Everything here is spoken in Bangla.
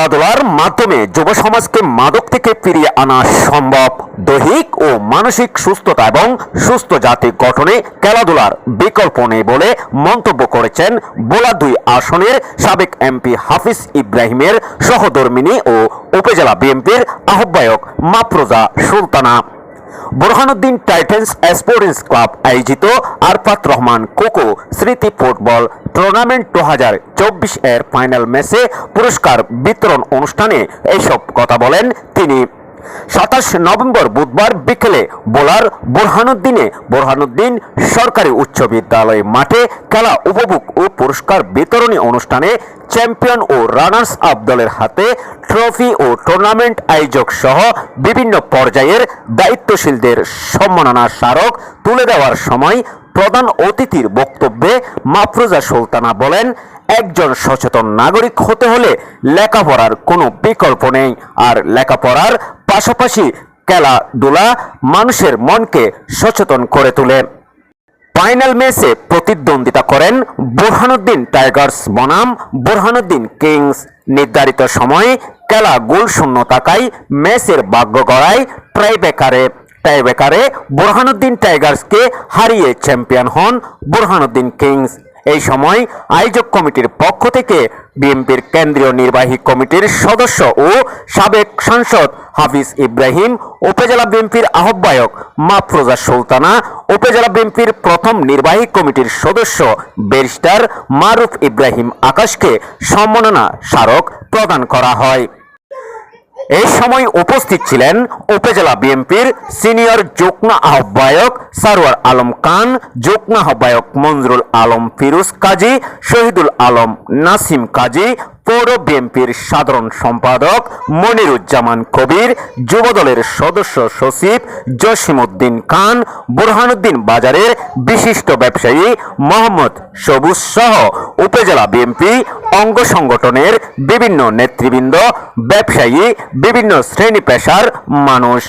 খেলাধুলার মাধ্যমে যুব সমাজকে মাদক থেকে ফিরিয়ে আনা সম্ভব। দৈহিক ও মানসিক সুস্থতা এবং সুস্থ জাতি গঠনে খেলাধুলার বিকল্প নেই বলে মন্তব্য করেছেন বোলা দুই আসনের সাবেক এমপি হাফিজ ইব্রাহিমের সহধর্মিনী ও উপজেলা বিএনপির আহ্বায়ক Mafroza Sultana. Borhanuddin Titans sports club আয়োজিত আরফাত রহমান কোকো স্মৃতি ফুটবল টুর্নামেন্ট দু হাজার চব্বিশ এর ফাইনাল ম্যাচে পুরস্কার বিতরণ অনুষ্ঠানে এইসব কথা বলেন তিনি। সাতাশ নভেম্বর বুধবার বিকেলে বোলার বোরহানুদ্দিনে বোরহানুদ্দিন সরকারি উচ্চ বিদ্যালয় মাঠে খেলা উপভোগ ও পুরস্কার বিতরণী অনুষ্ঠানে চ্যাম্পিয়ন ও রানার্স আপ দলের হাতে ট্রফি ও টুর্নামেন্ট আয়োজক সহ বিভিন্ন পর্যায়ের দায়িত্বশীলদের সম্মাননা স্মারক তুলে দেওয়ার সময় প্রধান অতিথির বক্তব্যে মাফরুজা সুলতানা বলেন, একজন সচেতন নাগরিক হতে হলে লেখাপড়ার কোনো বিকল্প নেই। আর লেখাপড়ার পাশাপাশি খেলাধুলা মানুষের মনকে সচেতন করে তোলে। ফাইনাল ম্যাচে প্রতিদ্বন্দ্বিতা করেন বোরহানুদ্দিন টাইগার্স বনাম। বোরহানুদ্দিন কিংস নির্ধারিত সময়ে খেলা গোল শূন্য থাকায় ম্যাচের ভাগ্য গড়ায় ট্রাইবেকারে টাইবেকারে বোরহানুদ্দিন টাইগার্সকে হারিয়ে চ্যাম্পিয়ন হন বোরহানুদ্দিন কিংস। এই সময় আয়োজক কমিটির পক্ষ থেকে বিএনপির কেন্দ্রীয় নির্বাহী কমিটির সদস্য ও সাবেক সাংসদ হাফিজ ইব্রাহিম, উপজেলা বিএনপির আহ্বায়ক মাফরোজা সুলতানা, উপজেলা বিএনপির প্রথম নির্বাহী কমিটির সদস্য ব্যারিস্টার মারুফ ইব্রাহিম আকাশকে সম্মাননা স্মারক প্রদান করা হয়। এই সময় উপস্থিত ছিলেন উপজেলা বিএনপির সিনিয়র যুগ্ম আহ্বায়ক সারোয়ার আলম খান, যুগ্ম আহ্বায়ক মঞ্জুরুল আলম ফিরোজ কাজী, শহীদুল আলম নাসিম কাজী, পৌর বিএনপির সাধারণ সম্পাদক মনিরুজ্জামান কবির, যুবদলের সদস্য সচিব জসিমউদ্দিন খান, বুরহানুদ্দিন বাজারের বিশিষ্ট ব্যবসায়ী মোহাম্মদ সবুজ সহ উপজেলা বিএনপি অঙ্গ সংগঠনের বিভিন্ন নেতৃবৃন্দ ব্যবসায়ী বিভিন্ন শ্রেণি পেশার মানুষ।